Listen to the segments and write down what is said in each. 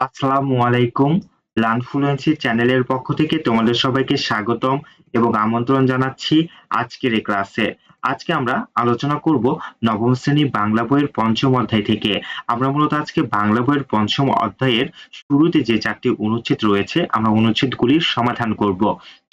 আসসালামু আলাইকুম লার্নফ্লুয়েন্সি চ্যানেলের পক্ষ থেকে তোমাদের সবাইকে স্বাগতম এবং আমন্ত্রণ জানাচ্ছি আজকের এই ক্লাসে। আজকে আমরা আলোচনা করব নবম শ্রেণি বাংলা বইয়ের পঞ্চম অধ্যায় থেকে। আমরা মূলত আজকে বাংলা বইয়ের পঞ্চম অধ্যায়ের শুরুতে যে চারটি অনুচ্ছেদ রয়েছে, আমরা অনুচ্ছেদগুলির সমাধান করব।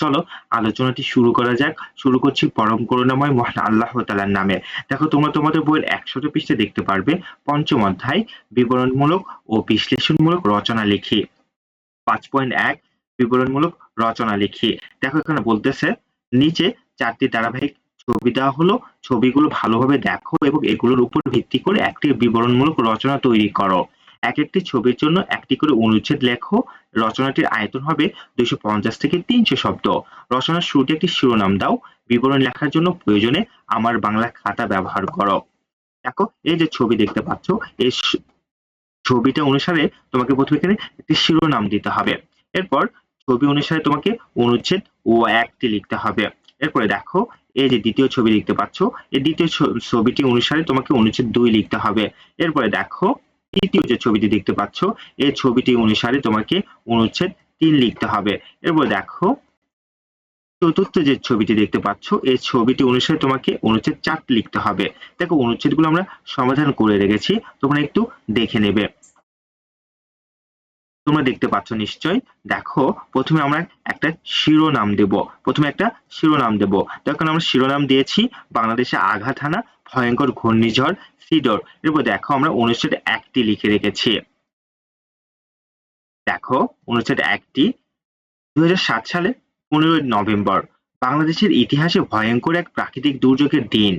চলো আলোচনাটি শুরু করা যাক। শুরু করছি পরম করুণাময় মহান আল্লাহ তালার নামে। দেখো, তোমরা তোমাদের বইয়ের একশোটা পৃষ্ঠে দেখতে পারবে, পঞ্চম অধ্যায়, বিবরণমূলক ও বিশ্লেষণমূলক রচনা লিখি। পাঁচ পয়েন্ট এক, বিবরণমূলক রচনা লিখি। দেখো, এখানে বলতেছে, নিচে চারটি ধারাবাহিক ছবি দেওয়া হলো, ছবিগুলো ভালোভাবে দেখো এবং এগুলোর উপর ভিত্তি করে একটি বিবরণমূলক রচনা তৈরি করো। এক একটি ছবির জন্য একটি করে অনুচ্ছেদ লেখো। রচনাটির আয়তন হবে দুইশো পঞ্চাশ থেকে তিনশো শব্দ। রচনার শুরুতে একটি শিরোনাম দাও। বিবরণ লেখার জন্য প্রয়োজনে আমার বাংলা খাতা ব্যবহার করো। দেখো, এই যে ছবি দেখতে পাচ্ছ, এই ছবিটা অনুসারে তোমাকে প্রথমে এখানে একটি শিরোনাম দিতে হবে। এরপর ছবি অনুসারে তোমাকে অনুচ্ছেদ ও একটি লিখতে হবে। এরপরে দেখো এই যে দ্বিতীয় ছবি দেখতে পাচ্ছ, এই দ্বিতীয় ছবিটি অনুসারে তোমাকে অনুচ্ছেদ দুই লিখতে হবে। এরপরে দেখো, তৃতীয় যে ছবিটি দেখতে পাচ্ছ, এই ছবিটি অনুসারে তোমাকে অনুচ্ছেদ তিন লিখতে হবে। এরপর দেখো, চতুর্থ যে ছবিটি দেখতে পাচ্ছ, এই ছবিটি অনুসারে তোমাকে অনুচ্ছেদ চারটি লিখতে হবে। দেখো, অনুচ্ছেদগুলো আমরা সমাধান করে রেখেছি, তোমরা একটু দেখে নেবে। তোমরা দেখতে পাচ্ছ নিশ্চয় দেখো, প্রথমে আমরা একটা শিরোনাম দেব। প্রথমে একটা শিরোনাম দেব। তখন আমরা শিরোনাম দিয়েছি বাংলাদেশে আঘাত হানা, ভয়ঙ্কর ঘূর্ণিঝড়, সিডর। এরপর দেখো, আমরা অনুচ্ছেদ একটি লিখে রেখেছি। দেখো, অনুচ্ছেদ একটি দু হাজার সাত সালে পনেরোই নভেম্বর, বাংলাদেশের ইতিহাসে ভয়ঙ্কর এক প্রাকৃতিক দুর্যোগের দিন।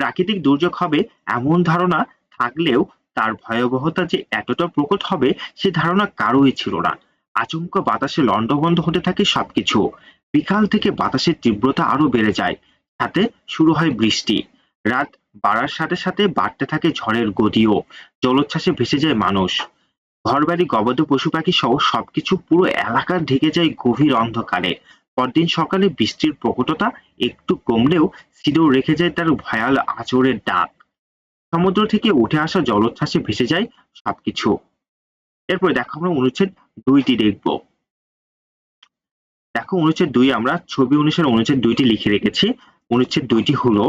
প্রাকৃতিক দুর্যোগ হবে এমন ধারণা থাকলেও তার ভয়াবহতা যে এতটা প্রকট হবে, সে ধারণা কারোই ছিল না। আচমকা বাতাসে লণ্ডভণ্ড হতে থাকে সবকিছু। বিকাল থেকে বাতাসের তীব্রতা আরও বেড়ে যায়। সাথে শুরু হয় বৃষ্টি। রাত বাড়ার সাথে সাথে বাড়তে থাকে ঝড়ের গতিও জলোচ্ছ্বাসে ভেসে যায় মানুষ। ঘরবাড়ি, গবাদি পশু পাখি সহ সবকিছু পুরো এলাকা ঢেকে যায় গভীর অন্ধকারে। পরদিন সকালে বৃষ্টির প্রকটতা একটু কমলেও সিডো রেখে যায় তার ভয়াল আচরের ডাক সমুদ্র থেকে উঠে আসা জলোচ্ছ্বাসে ভেসে যায় সবকিছু। এরপরে দেখো আমরা অনুচ্ছেদ দুইটি দেখব। দেখো অনুচ্ছেদ দুই আমরা ছবি অনুসারে অনুচ্ছেদ দুইটি লিখে রেখেছি। অনুচ্ছেদ দুইটি হলো,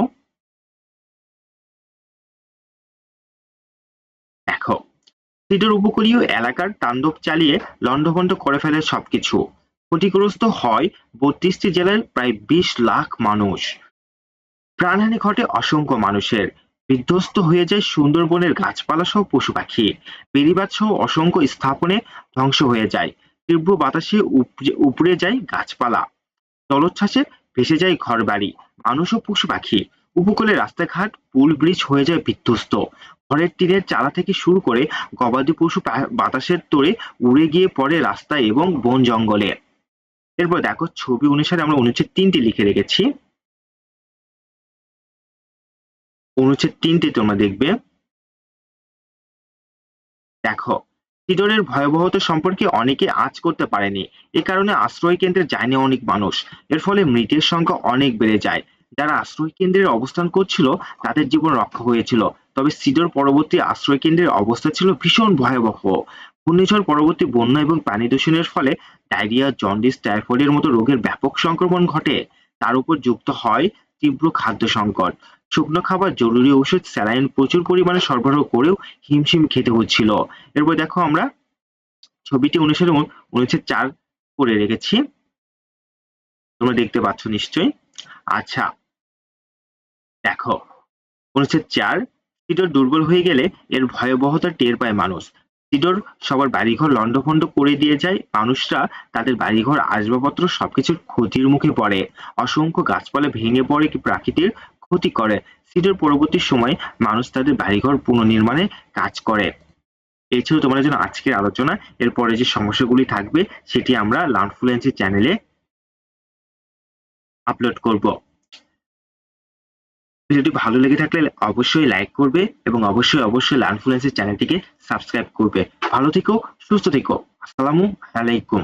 দেখো সিডোর উপকূলীয় এলাকার তাণ্ডব চালিয়ে লণ্ডভণ্ড করে ফেলে সবকিছু। ক্ষতিগ্রস্ত হয় বত্রিশটি জেলার প্রায় বিশ লাখ মানুষ। প্রাণহানি ঘটে অসংখ্য মানুষের। বিধ্বস্ত হয়ে যায় সুন্দরবনের গাছপালা সহ পশু পাখি। বেড়িবাঁধ সহ অসংখ্য স্থাপনে ধ্বংস হয়ে যায়। তীব্র বাতাসে উপড়ে যায় গাছপালা। জলোচ্ছ্বাসে ভেসে যায় ঘরবাড়ি, মানুষ ও পশু পাখি। উপকূলে রাস্তাঘাট, পুল ব্রিজ হয়ে যায় বিধ্বস্ত। ঘরের টিনের চালা থেকে শুরু করে গবাদি পশু বাতাসের তোড়ে উড়ে গিয়ে পড়ে রাস্তায় এবং বন জঙ্গলে। এরপর দেখো, ছবি অনুসারে আমরা অনুচ্ছেদ তিনটি লিখে রেখেছি। অনুচ্ছেদ তিনটি তোমরা দেখবে। দেখো, সিডরের ভয়াবহতা সম্পর্কে অনেকে আজ করতে পারেনি। এ কারণে আশ্রয় কেন্দ্রে যায়নি অনেক মানুষ। এর ফলে মৃতের সংখ্যা অনেক বেড়ে যায়। যারা আশ্রয় কেন্দ্রের অবস্থান করছিল, তাদের জীবন রক্ষা হয়েছিল। তবে সিডর পরবর্তী আশ্রয় কেন্দ্রের অবস্থা ছিল ভীষণ ভয়াবহ। ঘূর্ণিঝড় পরবর্তী বন্যা এবং পানি দূষণের ফলে ডায়রিয়া, জন্ডিস, টাইফয়েডের মতো রোগের ব্যাপক সংক্রমণ ঘটে। তার উপর যুক্ত হয় তীব্র খাদ্য সংকট। শুকনো খাবার, জরুরি ওষুধ, স্যালাইন প্রচুর পরিমাণে সরবরাহ করেও হিমশিম খেতে হচ্ছিল। এরপর দেখো আমরা ছবিটি অনুসারে অনুচ্ছেদ চার করে রেখেছি। তোমরা দেখতে পাচ্ছ নিশ্চয়ই। আচ্ছা দেখো, অনুচ্ছেদ চার দুর্বল হয়ে গেলে এর ভয়াবহতা টের পায় মানুষ। সিডর সবার বাড়িঘর লণ্ডভণ্ড করে দিয়ে যায়। মানুষরা তাদের বাড়িঘর, আসবাবপত্র সবকিছুর ক্ষতির মুখে পড়ে। অসংখ্য গাছপালা ভেঙে পড়ে কি প্রাকৃতির ক্ষতি করে। সিডোর পরবর্তী সময় মানুষ তাদের বাড়িঘর পুনর্নির্মাণে কাজ করে। এই ছিল তোমাদের জন্য আজকের আলোচনা। এরপরে যে সমস্যাগুলি থাকবে, সেটি আমরা লার্নফ্লুয়েন্সি চ্যানেলে আপলোড করব। ভিডিওটি ভালো লেগে থাকলে অবশ্যই লাইক করবে এবং অবশ্যই অবশ্যই লার্নফুলেন্সের চ্যানেলটিকে সাবস্ক্রাইব করবে। ভালো থেকো, সুস্থ থেকো। আসসালামু আলাইকুম।